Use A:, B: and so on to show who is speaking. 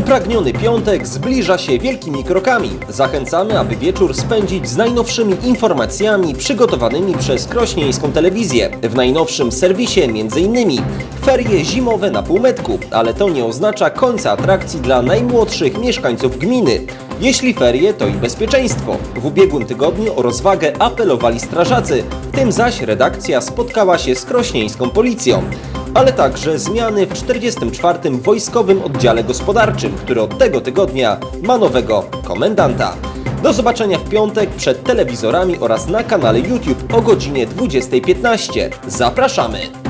A: Upragniony piątek zbliża się wielkimi krokami. Zachęcamy, aby wieczór spędzić z najnowszymi informacjami przygotowanymi przez krośnieńską telewizję. W najnowszym serwisie m.in. ferie zimowe na półmetku, ale to nie oznacza końca atrakcji dla najmłodszych mieszkańców gminy. Jeśli ferie, to i bezpieczeństwo. W ubiegłym tygodniu o rozwagę apelowali strażacy, tym zaś redakcja spotkała się z krośnieńską policją ale także zmiany w 44. Wojskowym Oddziale Gospodarczym, który od tego tygodnia ma nowego komendanta. Do zobaczenia w piątek przed telewizorami oraz na kanale YouTube o godzinie 20.15. Zapraszamy!